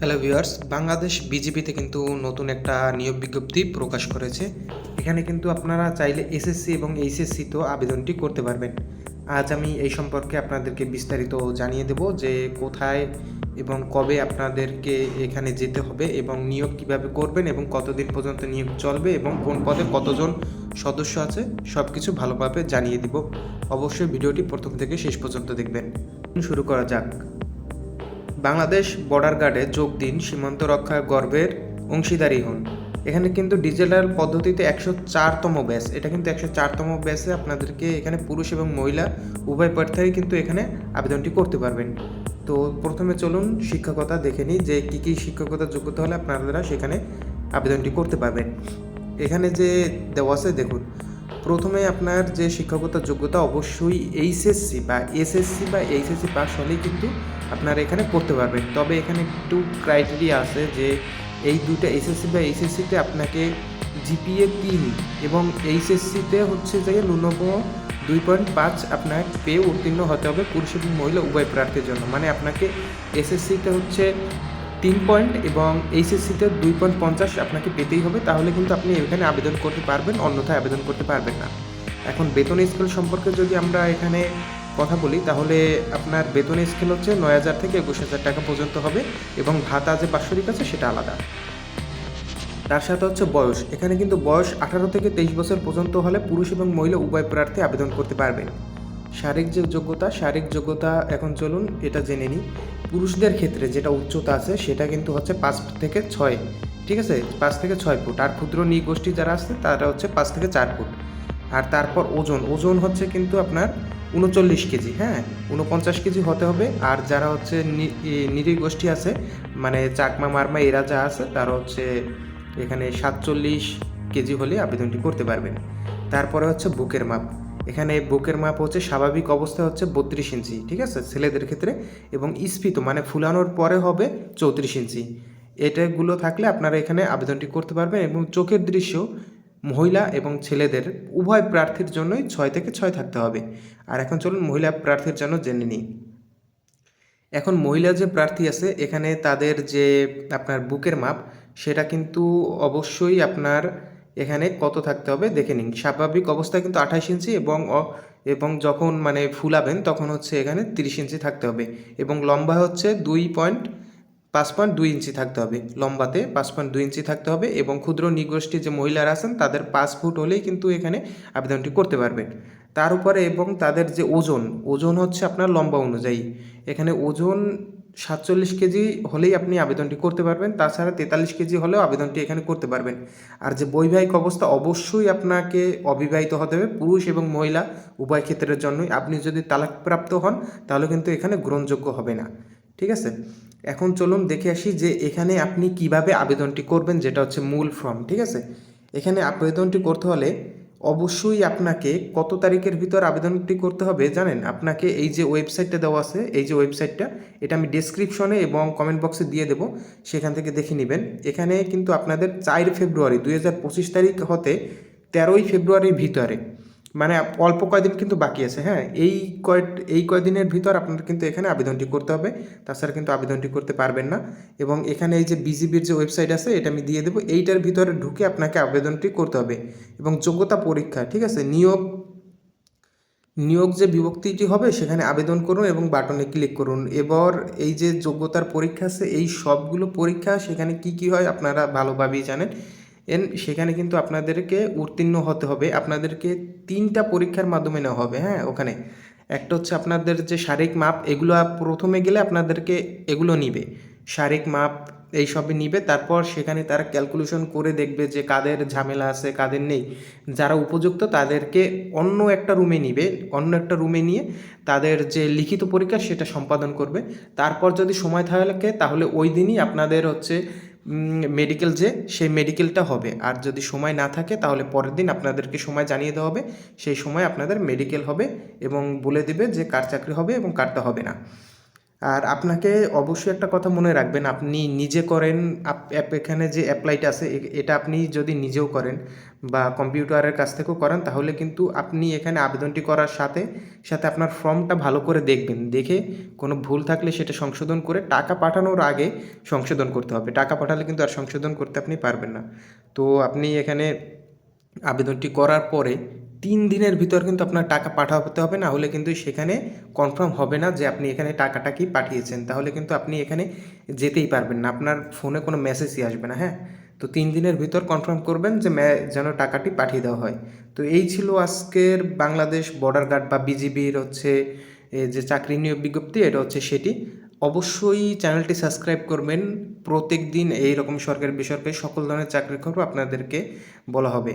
Hello viewers Bangladesh বিজেপিতে কিন্তু নতুন একটা নিয়োগ বিজ্ঞপ্তি প্রকাশ করেছে। এখানে কিন্তু আপনারা চাইলে এসএসসি এবং এইচএসসি তো আবেদনটি করতে পারবেন। আজ আমি এই সম্পর্কে আপনাদেরকে বিস্তারিত জানিয়ে দেব যে কোথায় এবং কবে আপনাদেরকে এখানে যেতে হবে এবং নিয়োগ কীভাবে করবেন এবং কতদিন পর্যন্ত নিয়োগ চলবে এবং কোন পদে কতজন সদস্য আছে সব কিছু ভালোভাবে জানিয়ে দিব। অবশ্যই ভিডিওটি প্রথম থেকে শেষ পর্যন্ত দেখবেন। শুরু করা যাক। বাংলাদেশ বর্ডার গার্ডে যোগ দিন সীমান্ত রক্ষা গর্বের অংশীদারী হন। এখানে কিন্তু ডিজিটাল পদ্ধতিতে একশো চারতম ব্যাচ এটা কিন্তু একশো চারতম ব্যাচে আপনাদেরকে এখানে পুরুষ এবং মহিলা, উভয় প্রার্থীরাই কিন্তু এখানে আবেদনটি করতে পারবেন। তো প্রথমে চলুন শিক্ষকতা দেখে নিই যে কী কী শিক্ষকতার যোগ্যতা হলে আপনারা সেখানে আবেদনটি করতে পারবেন। এখানে যে দেওয়া আছে দেখুন প্রথমে আপনার যে শিক্ষকতার যোগ্যতা অবশ্যই এইচএসসি বা এসএসসি বা এইচএসসি পাস হলেই কিন্তু আপনারা এখানে পড়তে পারবেন। তবে এখানে একটু ক্রাইটেরিয়া আছে যে এই দুইটা এসএসসি বা এইচএসসিতে আপনাকে জিপিএ তিন এবং এইচএসসিতে হচ্ছে যে ন্যূনতম দুই পয়েন্ট পাঁচ আপনার পেয়ে উত্তীর্ণ হতে হবে পুরুষ এবং মহিলা উভয় প্রার্থীর জন্য। মানে আপনাকে এসএসসিতে হচ্ছে তিন পয়েন্ট এবং এইচএসসিতে দুই পয়েন্ট পঞ্চাশ আপনাকে পেতেই হবে, তাহলে কিন্তু আপনি এখানে আবেদন করতে পারবেন, অন্যথায় আবেদন করতে পারবেন না। এখন বেতন স্কেল সম্পর্কে যদি আমরা এখানে কথা বলি, তাহলে আপনার বেতন স্কেল হচ্ছে নয় হাজার থেকে একুশ হাজার টাকা পর্যন্ত হবে এবং ভাতা যে বাৎসরিক আছে সেটা আলাদা। তার সাথে হচ্ছে বয়স, এখানে কিন্তু বয়স আঠারো থেকে তেইশ বছর পর্যন্ত হলে পুরুষ এবং মহিলা উভয় প্রার্থী আবেদন করতে পারবেন। শারীরিক যে যোগ্যতা, শারীরিক যোগ্যতা এখন চলুন এটা জেনে নিই। পুরুষদের ক্ষেত্রে যেটা উচ্চতা আছে সেটা কিন্তু হচ্ছে পাঁচ থেকে ছয়, ঠিক আছে? পাঁচ থেকে ছয় ফুট। আর ক্ষুদ্র নৃগোষ্ঠী যারা আছে, তারা হচ্ছে পাঁচ থেকে চার ফুট। আর তারপর ওজন ওজন হচ্ছে কিন্তু আপনার উনচল্লিশ কেজি হ্যাঁ? উনপঞ্চাশ কেজি হতে হবে। আর যারা হচ্ছে গোষ্ঠী আছে মানে চাকমা, মারমা, এরা যা আছে, তারা হচ্ছে এখানে সাতচল্লিশ কেজি হলে আবেদনটি করতে পারবেন। তারপরে হচ্ছে বুকের মাপ। এখানে বুকের মাপ হচ্ছে স্বাভাবিক অবস্থা হচ্ছে বত্রিশ ইঞ্চি, ঠিক আছে? ছেলেদের ক্ষেত্রে এবং স্ফীত মানে ফুলানোর পরে হবে চৌত্রিশ ইঞ্চি। এটাগুলো থাকলে আপনারা এখানে আবেদনটি করতে পারবেন এবং চোখের দৃশ্য মহিলা এবং ছেলেদের উভয় প্রার্থীর জন্যই ছয় থেকে ছয় থাকতে হবে। আর এখন চলুন মহিলা প্রার্থীর জন্য জেনে নিই। এখন মহিলা যে প্রার্থী আছে, এখানে তাদের যে আপনার বুকের মাপ, সেটা কিন্তু অবশ্যই আপনার এখানে কত থাকতে হবে দেখে নিন। স্বাভাবিক অবস্থায় কিন্তু আঠাশ ইঞ্চি এবং এবং যখন মানে ফুলাবেন তখন হচ্ছে এখানে তিরিশ ইঞ্চি থাকতে হবে এবং লম্বা হচ্ছে দুই পয়েন্ট পাঁচ পয়েন্ট দুই ইঞ্চি থাকতে হবে। লম্বাতে পাঁচ পয়েন্ট দুই ইঞ্চি থাকতে হবে এবং ক্ষুদ্র নিগোষ্ঠী যে মহিলারা আছেন তাদের পাঁচ ফুট হলেই কিন্তু এখানে আবেদনটি করতে পারবেন। তার উপরে এবং তাদের যে ওজন ওজন হচ্ছে আপনার লম্বা অনুযায়ী। এখানে ওজন সাতচল্লিশ কেজি হলেই আপনি আবেদনটি করতে পারবেন, তাছাড়া তেতাল্লিশ কেজি হলেও আবেদনটি এখানে করতে পারবেন। আর যে বৈবাহিক অবস্থা, অবশ্যই আপনাকে অবিবাহিত হতে হবে, পুরুষ এবং মহিলা উভয় ক্ষেত্রের জন্যই। আপনি যদি তালাকপ্রাপ্ত হন, তাহলে কিন্তু এখানে গ্রহণযোগ্য হবে না। ঠিক আছে? এখন চলুন দেখে আসি যে এখানে আপনি কীভাবে আবেদনটি করবেন, যেটা হচ্ছে মূল ফর্ম। ঠিক আছে? এখানে আবেদনটি করতে হলে অবশ্যই আপনাকে কত তারিখের ভিতর আবেদনটি করতে হবে জানেন? আপনাকে এই যে ওয়েবসাইটটা দেওয়া আছে, এই যে ওয়েবসাইটটা, এটা আমি ডিসক্রিপশনে এবং কমেন্ট বক্সে দিয়ে দেব, সেখান থেকে দেখে নেবেন। এখানে কিন্তু আপনাদের চার ফেব্রুয়ারি দুই হাজার পঁচিশ তারিখ হতে তেরোই ফেব্রুয়ারির ভিতরে মানে অল্প কয়দিন কিন্তু বাকি আছে হ্যাঁ? এই কয় এই কয়দিনের ভিতর আপনার কিন্তু এখানে আবেদনটি করতে হবে। তাছাড়া কিন্তু আবেদনটি করতে পারবেন না। এবং এখানে এই যে বিজিবির যে ওয়েবসাইট আছে, এটা আমি দিয়ে দেবো। এইটার ভিতরে ঢুকে আপনাকে আবেদনটি করতে হবে। এবং যোগ্যতা পরীক্ষা, ঠিক আছে? নিয়োগ নিয়োগ যে বিভক্তিটি হবে, সেখানে আবেদন করুন এবং বাটনে ক্লিক করুন। এবার এই যে যোগ্যতার পরীক্ষা আছে, এই সবগুলো পরীক্ষা সেখানে কি কি হয় আপনারা ভালোভাবেই জানেন। এন সেখানে কিন্তু আপনাদেরকে উত্তীর্ণ হতে হবে। আপনাদেরকে তিনটা পরীক্ষার মাধ্যমে নেওয়া হবে হ্যাঁ ওখানে। একটা হচ্ছে আপনাদের যে শারীরিক মাপ, এগুলো প্রথমে গেলে আপনাদেরকে এগুলো নিবে। শারীরিক মাপ এই সবই নিবে, তারপর সেখানে তারা ক্যালকুলেশন করে দেখবে যে কাদের ঝামেলা আছে, কাদের নেই। যারা উপযুক্ত তাদেরকে অন্য একটা রুমে নিবে, অন্য একটা রুমে নিয়ে তাদের যে লিখিত পরীক্ষা সেটা সম্পাদন করবে। তারপর যদি সময় থাকে তাহলে ওই দিনই আপনাদের হচ্ছে মেডিকেল যে, সেই মেডিকেলটা হবে। আর যদি সময় না থাকে, তাহলে পরের দিন আপনাদেরকে সময় জানিয়ে দেওয়া হবে। সেই সময় আপনাদের মেডিকেল হবে এবং বলে দেবে যে কার চাকরি হবে এবং কারটা হবে না। আর আপনাকে অবশ্যই একটা কথা মনে রাখবেন, আপনি নিজে করেন অ্যাপ এখানে যে অ্যাপ্লাইটা আছে এটা আপনি যদি নিজেও করেন বা কম্পিউটারের কাছ থেকেও করেন, তাহলে কিন্তু আপনি এখানে আবেদনটি করার সাথে সাথে আপনার ফর্মটা ভালো করে দেখবেন। দেখে কোনো ভুল থাকলে সেটা সংশোধন করে টাকা পাঠানোর আগে সংশোধন করতে হবে। টাকা পাঠালে কিন্তু আর সংশোধন করতে আপনি পারবেন না। তো আপনি এখানে আবেদনটি করার পরে তিন দিনের ভিতর কিন্তু আপনার টাকা পাঠাতে হবে, না হলে কিন্তু সেখানে কনফার্ম হবে না যে আপনি এখানে টাকাটা কি পাঠিয়েছেন। তাহলে কিন্তু আপনি এখানে যেতেই পারবেন না, আপনার ফোনে কোনো মেসেজই আসবে না হ্যাঁ? তো তিন দিনের ভিতর কনফার্ম করবেন যে যেন টাকাটি পাঠিয়ে দেওয়া হয়। তো এই ছিল আজকের বাংলাদেশ বর্ডার গার্ড বা বিজিবির হচ্ছে যে চাকরি নিয়োগ বিজ্ঞপ্তি, এটা হচ্ছে সেটি। অবশ্যই চ্যানেলটি সাবস্ক্রাইব করবেন। প্রত্যেক দিন এই রকম সরকারি বেসরকারি সকল ধরনের চাকরির খবর আপনাদেরকে বলা হবে।